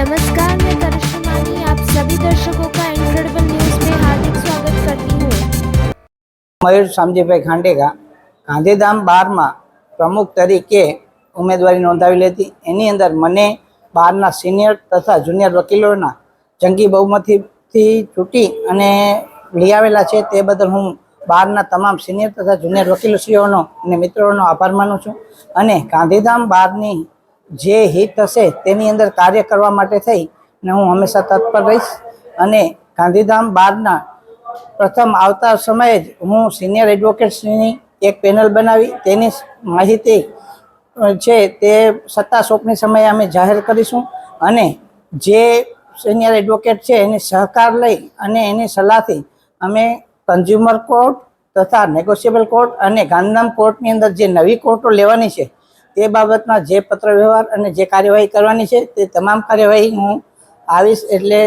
नमस्कार मैं करिश्मा मानी आप सभी दर्शकों का इनक्रेडिबल न्यूज में हार्दिक स्वागत करती हूँ મયુર શામજીભાઈ ખાંડેગા ગાંધીધામ બારમાં પ્રમુખ તરીકે ઉમેદવારી નોંધાવેલી હતી એની અંદર મને બારના સિનિયર તથા જુનિયર વકીલોના જંગી બહુમતીથી ચૂંટી અને લઈ આવેલા છે તે બદલ હું બારના તમામ સિનિયર તથા જુનિયર વકીલશ્રીઓનો અને મિત્રોનો આભાર માનું છું અને ગાંધીધામ બારની જે હિત હશે તેની અંદર કાર્ય કરવા માટે થઈ ને હું હંમેશા તત્પર રહીશ. અને ગાંધીધામ બારના પ્રથમ આવતા સમયે જ હું સિનિયર એડવોકેટ્સની એક પેનલ બનાવી. તેની માહિતી છે તે સત્તા સોંપણી સમયે અમે જાહેર કરીશું. અને જે સિનિયર એડવોકેટ છે એની સહકાર લઈ અને એની સલાહથી અમે કન્ઝ્યુમર કોર્ટ તથા નેગોશિયેબલ કોર્ટ અને ગાંધીધામ કોર્ટની અંદર જે નવી કોર્ટો લેવાની છે તે બાબતમાં જે પત્ર વ્યવહાર અને જે કાર્યવાહી કરવાની છે તે તમામ કાર્યવાહી હું આવીશ એટલે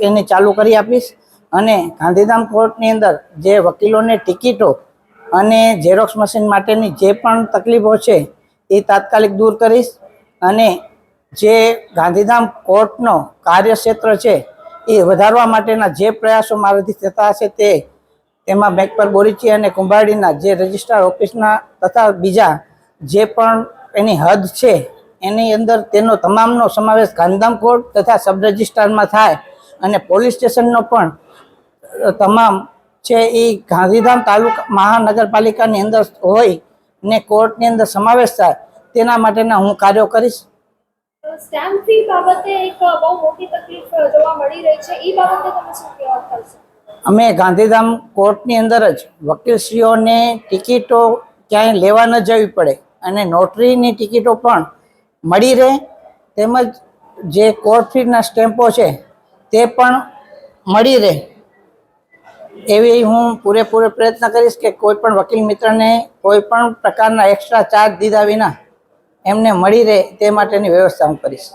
એને ચાલુ કરી આપીશ. અને ગાંધીધામ કોર્ટની અંદર જે વકીલોને ટિકિટો અને ઝેરોક્સ મશીન માટેની જે પણ તકલીફો છે એ તાત્કાલિક દૂર કરીશ. અને જે ગાંધીધામ કોર્ટનો કાર્યક્ષેત્ર છે એ વધારવા માટેના જે પ્રયાસો મારાથી થતા હશે તે તેમાં બેંક પર બોરીચી અને કુંભાડીના જે રજિસ્ટ્રાર ઓફિસના તથા બીજા જે પણ એની હદ છે એની અંદર તેનો તમામનો સમાવેશ ગાંધીધામ કોર્ટ તથા સબ રજિસ્ટ્રારમાં થાય અને પોલીસ સ્ટેશનનો પણ તમામ છે એ ગાંધીધામ તાલુકા મહાનગરપાલિકાની અંદર હોય ને કોર્ટની અંદર સમાવેશ થાય તેના માટેના હું કાર્યો કરીશ. સ્ટેમ્પ ફી બાબતે એક બહુ મોટી તકલીફ જોવા મળી રહી છે એ બાબતે તમે શું કહેવા કરશો અમે ગાંધીધામ કોર્ટની અંદર જ વકીલશ્રીઓને ટિકિટો ક્યાંય લેવા ન જવી પડે. અને નોટરીની ટિકિટો પણ મળી રહે. તેમજ જે કોર્ટ ફીના સ્ટેમ્પો છે, તે પણ મળી રહે. એવી હું પૂરેપૂરો પ્રયત્ન કરીશ કે કોઈ પણ વકીલ મિત્રને કોઈ પણ પ્રકારના એક્સ્ટ્રા ચાર્જ દીધા વિના એમને મળી રહે તે માટેની વ્યવસ્થા હું કરીશ.